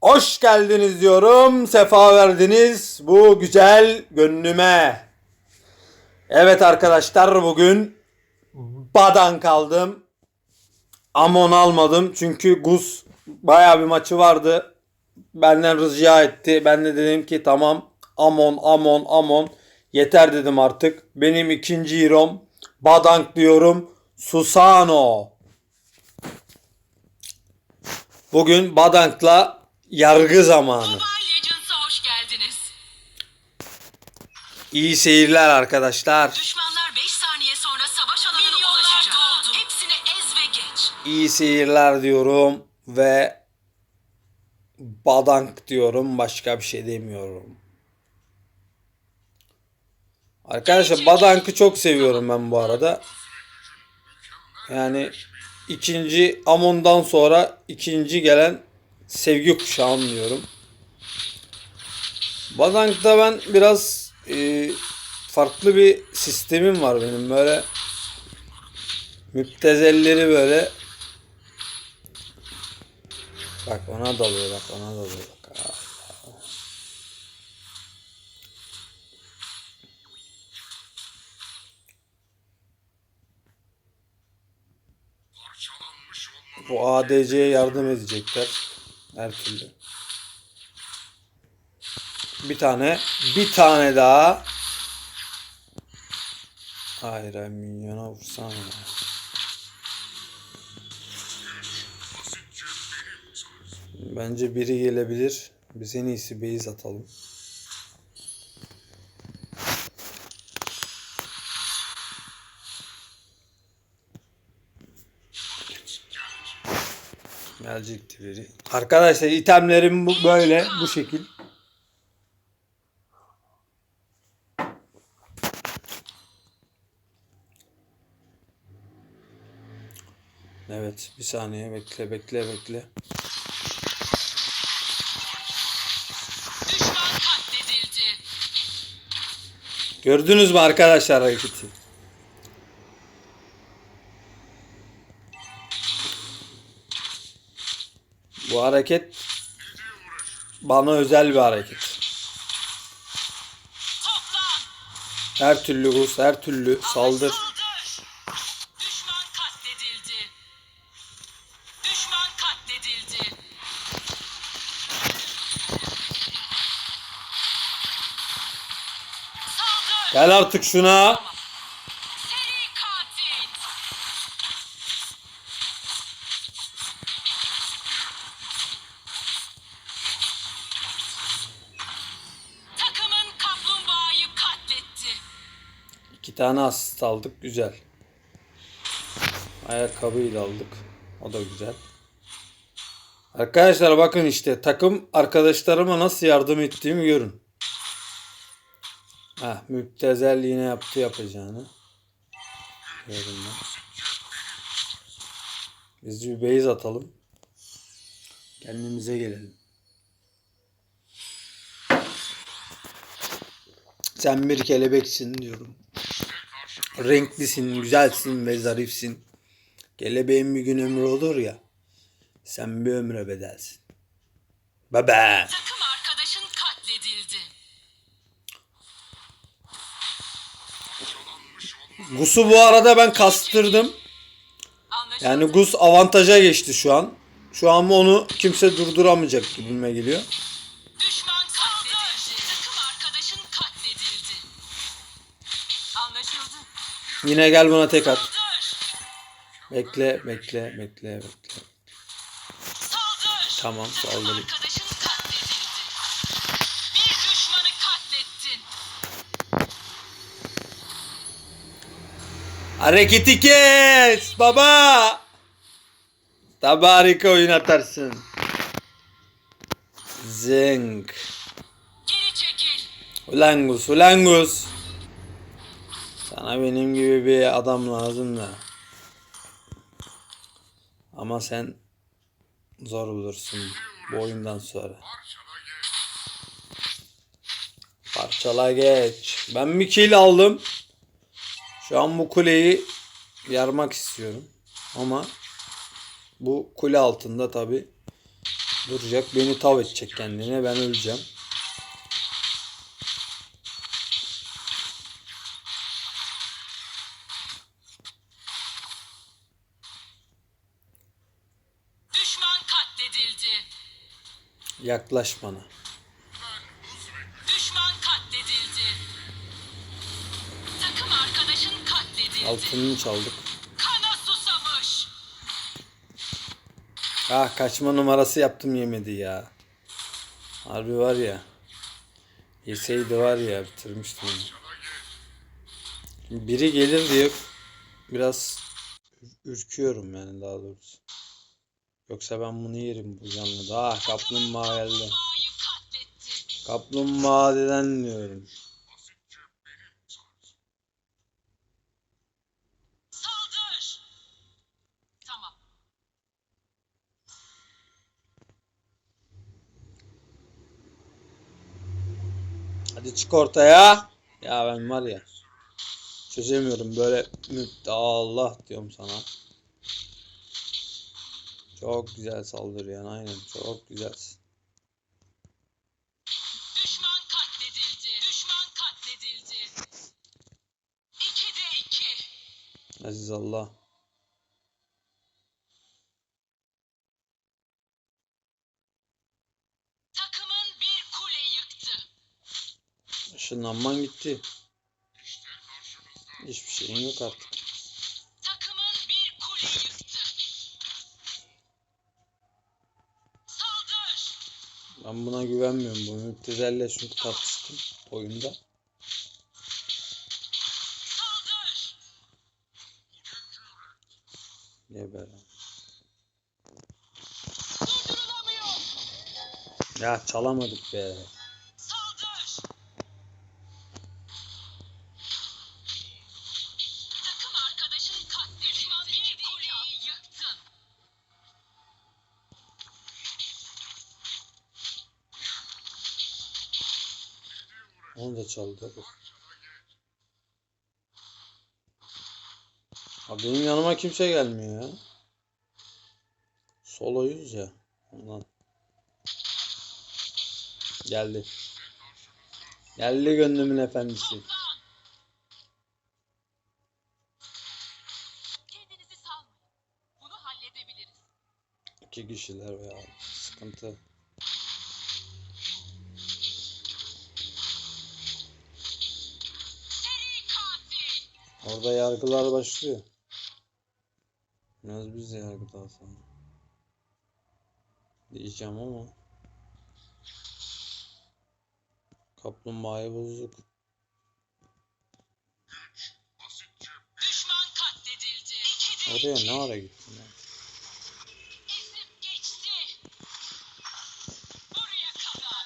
Hoş geldiniz diyorum. Sefa verdiniz bu güzel gönlüme. Evet arkadaşlar bugün Badan kaldım. Amon almadım çünkü Gus baya bir maçı vardı. Benden rica etti. Ben de dedim ki tamam Amon Amon Amon yeter dedim artık. Benim ikinci hero'm Badank diyorum. Susano. Bugün Badank'la yargı zamanı. İyi seyirler arkadaşlar. Düşmanlar 5 saniye sonra savaş alanına ulaşacak. Hepsini ez ve geç. İyi seyirler diyorum ve Badank diyorum. Başka bir şey demiyorum. Arkadaşlar Badank'ı çok seviyorum ben bu arada. Yani ikinci Amon'dan sonra ikinci gelen sevgi kuşağım diyorum. Badank'ta ben biraz e, farklı bir sistemim var benim böyle müptezelleri böyle Bak ona dalıyor bak ona dalıyor bak. Bu ADC'ye yardım edecekler. Her türlü. Bir tane. Bir tane daha. Hayır ay, minyona vursana. Bence biri gelebilir. Biz en iyisi base atalım. Gelecekti biri. Arkadaşlar itemlerim bu böyle bu şekil. Evet bir saniye bekle bekle bekle. Gördünüz mü arkadaşlar hareketi? Bu hareket bana özel bir hareket. Her türlü Rus, her türlü. Saldır. Gel artık şuna. Tane asist aldık. Güzel. Ayakkabıyı da aldık. O da güzel. Arkadaşlar bakın işte takım arkadaşlarıma nasıl yardım ettiğimi görün. Heh, müptezel yine yaptı yapacağını. Gördüm ben. Biz bir base atalım. Kendimize gelelim. Sen bir kelebeksin diyorum. Renklisin, güzelsin ve zarifsin. Kelebeğin bir gün ömrü olur ya. Sen bir ömre bedelsin. Baba. Takım arkadaşın katledildi. Gus'u bu arada ben kastırdım. Yani Gus avantaja geçti şu an. Şu an onu kimse durduramayacak gibime geliyor. Yine gel buna tek at. Bekle, bekle, bekle, bekle. Tamam, katlettin. Hareketi kes baba. Tabi harika oyun atarsın. Zing. Geri çekil. Ulan Gus, ulan Gus. Sana benim gibi bir adam lazım da. Ama sen zor bulursun bu oyundan sonra. Parçala geç. Ben bir kill aldım. Şu an bu kuleyi yarmak istiyorum. Ama bu kule altında tabi Vuracak beni tav edecek kendine ben öleceğim. Yaklaş bana. Düşman katledildi. Takım arkadaşın katledildi. Altınını çaldık. Kana susamış. Ah kaçma numarası yaptım yemedi ya. Harbi var ya. Yeseydi var ya bitirmiştim. Biri gelir diye biraz ür- ürküyorum yani daha doğrusu. Yoksa ben bunu yerim bu canlıda. Ah kaplumbağa geldi. Kaplumbağa deden diyorum. Hadi çık ortaya. Ya ben var ya. Çözemiyorum böyle Allah diyorum sana. Çok güzel saldırıyorsun aynen çok güzelsin. Düşman katledildi. Düşman katledildi. İkide iki. Aziz Allah. Takımın bir kule yıktı. Işınlanman gitti. Hiçbir şeyin yok artık. Ben buna güvenmiyorum. Bu müptezelle çünkü tartıştım oyunda. Saldır. Geber. Ya çalamadık be. Onu da çaldı. Abi benim yanıma kimse gelmiyor ya. Soloyuz ya. Ondan. Geldi. Geldi gönlümün efendisi. İki kişiler veya sıkıntı. Orada yargılar başlıyor. Biraz biz de yargıda sonra. Diyeceğim ama. Kaplumbağayı bozduk. Oraya ne ara gittin ya?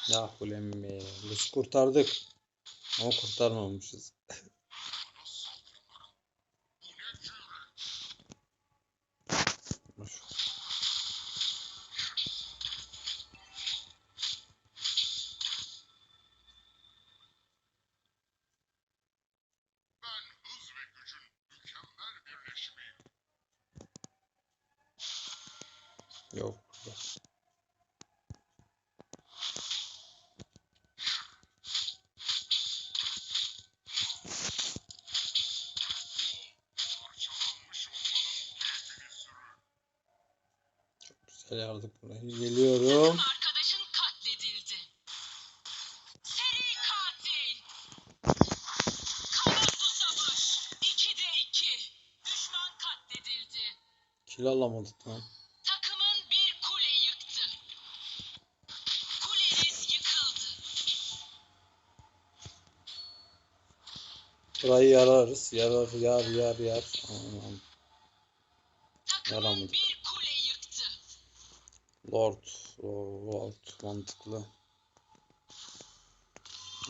Ya ulan be. Biz kurtardık. Ama kurtarmamışız. Yardık buraya. Geliyorum. Arkadaşın katledildi. Seri katil. Kana susamış. İkide iki. Düşman katledildi. Kill alamadık lan. Takımın bir kule yıktı. Kuleniz yıkıldı. Burayı yararız. Yarar yar yar yar. Aman. Takımın Yaramadık. bir. Lord. Lord. Mantıklı.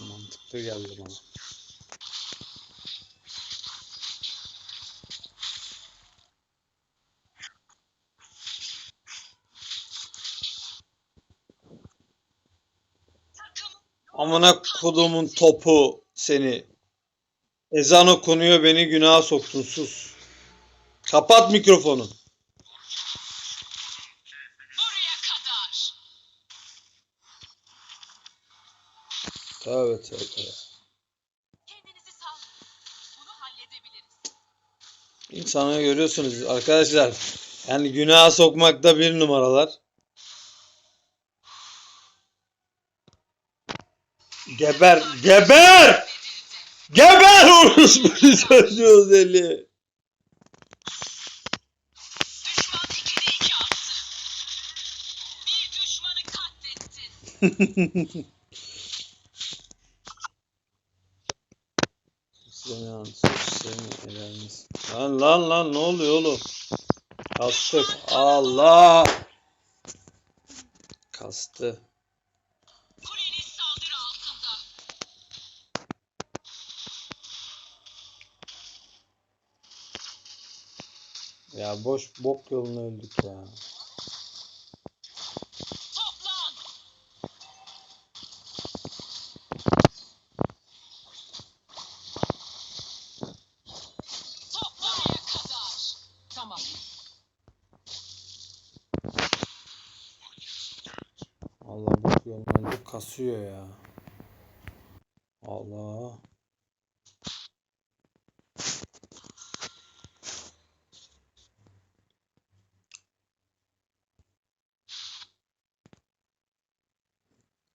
Mantıklı geldi bana. Amına kodumun topu seni. Ezan okunuyor beni günaha soktun sus. Kapat mikrofonu. Bunu halledebiliriz. İnsanı görüyorsunuz arkadaşlar. Yani günaha sokmakta bir numaralar. Geber, geber! Geber orospu çocuğu deli. Düşman 2'de 2 attı. Bir düşmanı katlettin. Seni sus seni helaliniz. Lan lan ne oluyor oğlum? Kastık. Allah! Kastı. Ya boş bok yoluna öldük ya. Kasıyor ya. Allah.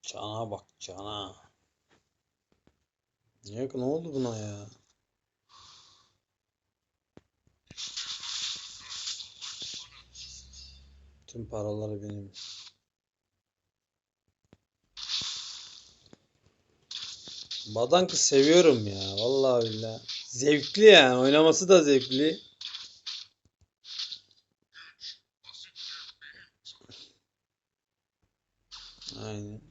Cana bak cana. Niye ne oldu buna ya? Tüm paraları benim. Badank'ı seviyorum ya. Vallahi billahi. Zevkli yani. Oynaması da zevkli. Aynen.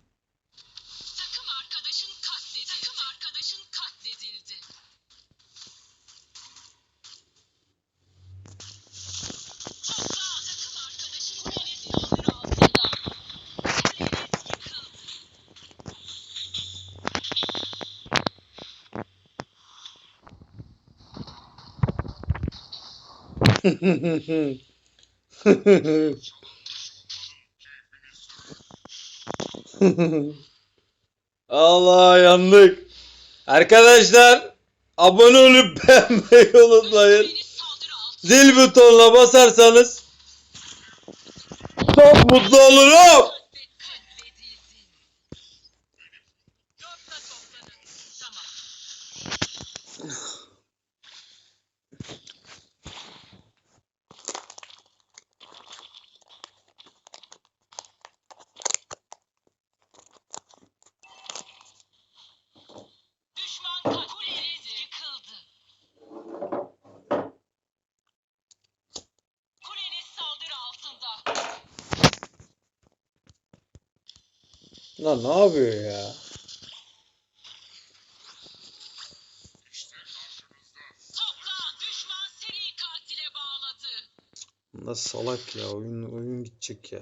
Allah yandık. Arkadaşlar abone olup beğenmeyi unutmayın. Zil butonuna basarsanız çok mutlu olurum. Katledildin. Yoksa toplanın. Tamam. Düşman kat- kuleniz yıkıldı. Kuleniz saldırı altında. Lan ne yapıyor ya? Nasıl salak ya oyun oyun gidecek ya.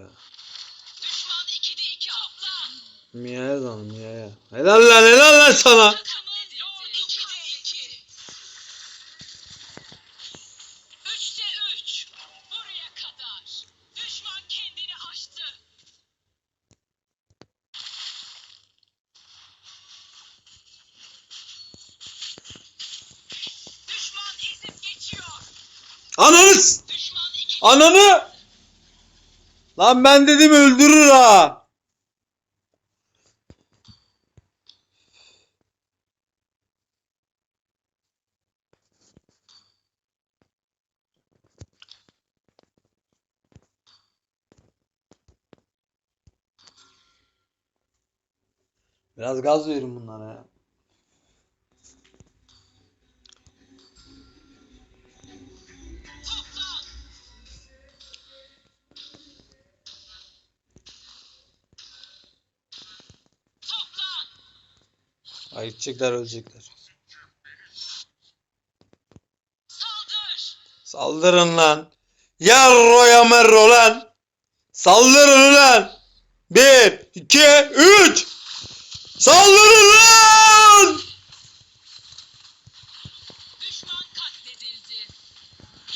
Düşman 2'de 2 toplan. Mia'ya da Mia'ya. Helal lan helal lan sana. Ananız! Düşman 2 Ananı! Lan ben dedim öldürür ha. Biraz gaz verin bunlara ya. Ay gidecekler ölecekler. Saldır. Saldırın lan. Yarro ya merro lan. Saldırın lan. Bir, iki, üç. Saldırın lan.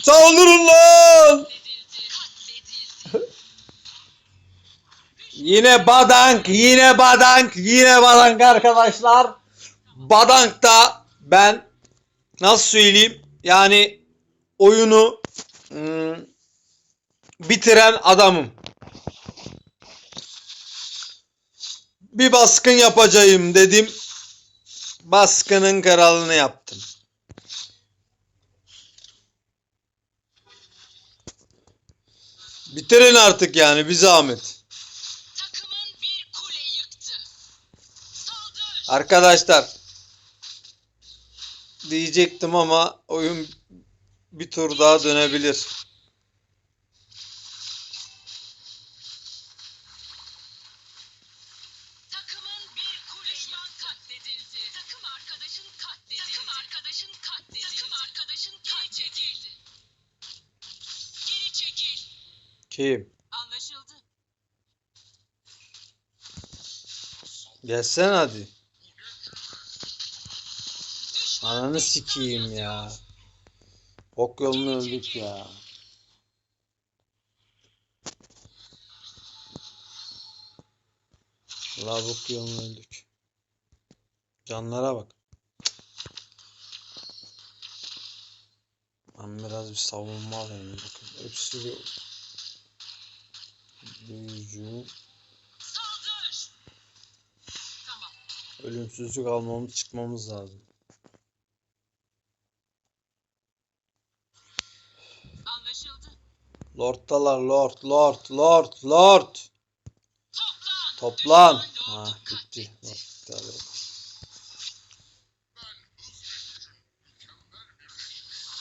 Saldırın lan. Yine Badank, yine Badank, yine Badank arkadaşlar. Badank'ta ben nasıl söyleyeyim? Yani oyunu hmm, bitiren adamım. Bir baskın yapacağım dedim. Baskının kralını yaptım. Bitirin artık yani bir zahmet. Takımın bir kule yıktı. Saldır. Arkadaşlar diyecektim ama oyun bir tur daha dönebilir. Takımın bir kule. Düşman katledildi. Takım arkadaşın katledildi. Takım arkadaşın katledildi. Takım arkadaşın geri çekildi. Geri çekil. Kim? Anlaşıldı. Gelsen hadi. Düşman Ananı sikeyim ya. Ok yolunu öldük ya. La bok yolunu öldük. Canlara bak. Ben biraz bir savunma alayım bakın. Hepsi bir büyücü. Ölümsüzlük almamız çıkmamız lazım. Anlaşıldı. Lord'talar lord lord lord lord. Toplan. Toplan. Ha gitti. gitti hadi bakalım.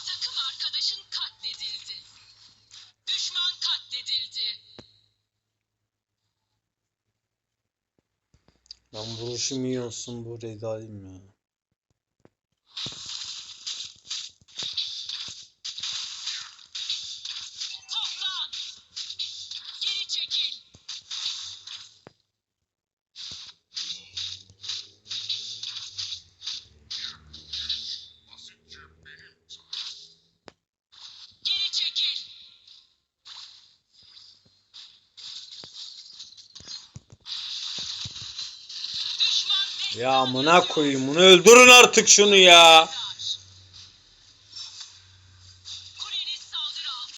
Takım arkadaşın katledildi. Düşman katledildi. Ben vuruşum iyi olsun bu raid alayım ya. Ya amına koyayım bunu öldürün artık şunu ya.